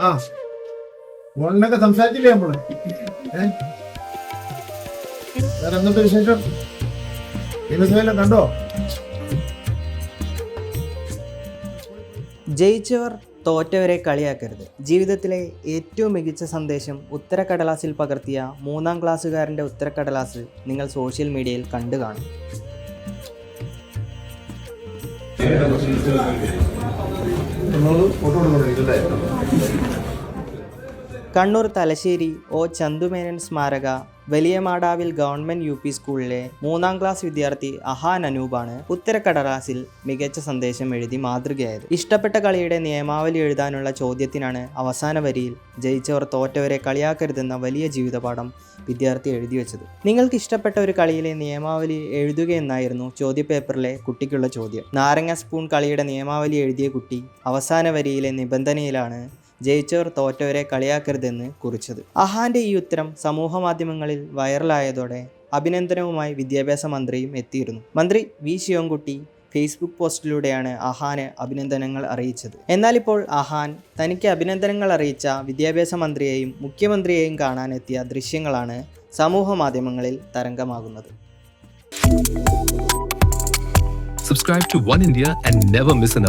ആ. ഫോണിലൊക്കെ സംസാരിച്ചില്ലേ നമ്മൾ? ഏ? വേറെ എന്തുണ്ട് വിശേഷം? ദിവസമെല്ലാം കണ്ടോ? ജയിച്ചവർ തോറ്റവരെ കളിയാക്കരുത്. ജീവിതത്തിലെ ഏറ്റവും മികച്ച സന്ദേശം ഉത്തരക്കടലാസിൽ പകർത്തിയ മൂന്നാം ക്ലാസ്സുകാരന്റെ ഉത്തരക്കടലാസ് നിങ്ങൾ സോഷ്യൽ മീഡിയയിൽ കണ്ടു കാണും. ഫോട്ടോ കൊടുക്കണ്ടേ കണ്ണൂർ തലശ്ശേരി ഒ ചന്തുമേനൻ സ്മാരക വലിയ മാടാവിൽ ഗവൺമെന്റ് യു പി സ്കൂളിലെ മൂന്നാം ക്ലാസ് വിദ്യാർത്ഥി അഹാൻ അനൂപാണ് ഉത്തരക്കടലാസിൽ മികച്ച സന്ദേശം എഴുതി മാതൃകയായത്. ഇഷ്ടപ്പെട്ട കളിയുടെ നിയമാവലി എഴുതാനുള്ള ചോദ്യത്തിനാണ് അവസാന വരിയിൽ ജയിച്ചവർ തോറ്റവരെ കളിയാക്കരുതെന്ന വലിയ ജീവിതപാഠം വിദ്യാർത്ഥി എഴുതി വെച്ചത്. നിങ്ങൾക്ക് ഇഷ്ടപ്പെട്ട ഒരു കളിയിലെ നിയമാവലി എഴുതുകയെന്നായിരുന്നു ചോദ്യപേപ്പറിലെ കുട്ടിക്കുള്ള ചോദ്യം. നാരങ്ങ സ്പൂൺ കളിയുടെ നിയമാവലി എഴുതിയ കുട്ടി അവസാന വരിയിലെ നിബന്ധനയിലാണ് ജയിച്ചവർ തോറ്റവരെ കളിയാക്കരുതെന്ന് കുറിച്ചത്. അഹാന്റെ ഈ ഉത്തരം സമൂഹ മാധ്യമങ്ങളിൽ വൈറലായതോടെ അഭിനന്ദനവുമായി വിദ്യാഭ്യാസ മന്ത്രിയും എത്തിയിരുന്നു. മന്ത്രി വി. ശിവൻകുട്ടി ഫേസ്ബുക്ക് പോസ്റ്റിലൂടെയാണ് അഹാന് അഭിനന്ദനങ്ങൾ അറിയിച്ചത്. എന്നാൽ ഇപ്പോൾ അഹാൻ തനിക്ക് അഭിനന്ദനങ്ങൾ അറിയിച്ച വിദ്യാഭ്യാസ മന്ത്രിയെയും മുഖ്യമന്ത്രിയെയും കാണാനെത്തിയ ദൃശ്യങ്ങളാണ് സമൂഹ മാധ്യമങ്ങളിൽ തരംഗമാകുന്നത്. Subscribe to One India and never miss an.